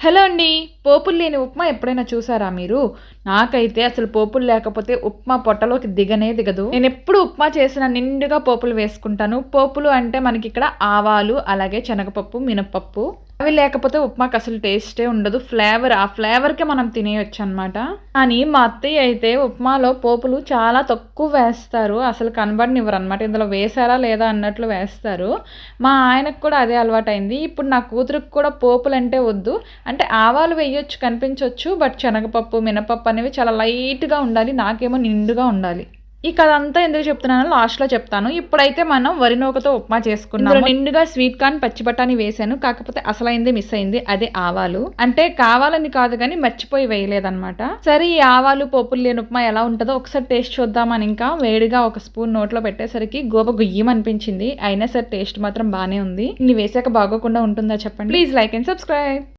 Hello అండి. పోపులు లేని ఉప్మా ఎప్పుడైనా చూసారా మీరు? నాకైతే అసలు పోపులు లేకపోతే ఉప్మా పొట్టలోకి దిగనే దిగదు. నేను ఎప్పుడు ఉప్మా చేసిన నిండుగా పోపులు వేసుకుంటాను. పోపులు అంటే మనకి ఇక్కడ ఆవాలు అలాగే శనగపప్పు మినపప్పు అవి లేకపోతే ఉప్మాకి అసలు టేస్టే ఉండదు. ఫ్లేవర్ ఆ ఫ్లేవర్కే మనం తినేయొచ్చు అనమాట కానీ మా అత్తయ్య అయితే ఉప్మాలో పోపులు చాలా తక్కువ వేస్తారు. అసలు కనబడినివ్వరు అనమాట ఇందులో వేసారా లేదా అన్నట్లు వేస్తారు. మా ఆయనకు కూడా అదే అలవాటైంది. ఇప్పుడు నా కూతురికి కూడా పోపులు అంటే వద్దు. అంటే ఆవాలు వేయొచ్చు కనిపించవచ్చు బట్ శనగపప్పు మినపప్పు అనేవి చాలా లైట్గా ఉండాలి నాకేమో నిండుగా ఉండాలి. ఈ కథ అంతా ఎందుకు చెప్తున్నానో లాస్ట్లో చెప్తాను. ఇప్పుడైతే మనం వరి నూకతో ఉప్మా చేసుకున్నాం నిండుగా స్వీట్ కార్న్ పచ్చి బఠానీ వేసాను కాకపోతే అసలైంది మిస్ అయింది. అదే ఆవాలు. అంటే కావాలని కాదు కానీ మర్చిపోయి వేయలేదన్నమాట. సరే ఈ ఆవాలు పోపులు లేని ఉప్మా ఎలా ఉంటుందో ఒకసారి టేస్ట్ చూద్దామని ఇంకా వేడిగా ఒక స్పూన్ నోట్లో పెట్టేసరికి గోప గుయ్యం అనిపించింది అయినా సరే టేస్ట్ మాత్రం బాగానే ఉంది. ఇన్ని వేసాక బాగోకుండా ఉంటుందా చెప్పండి? Please like and subscribe.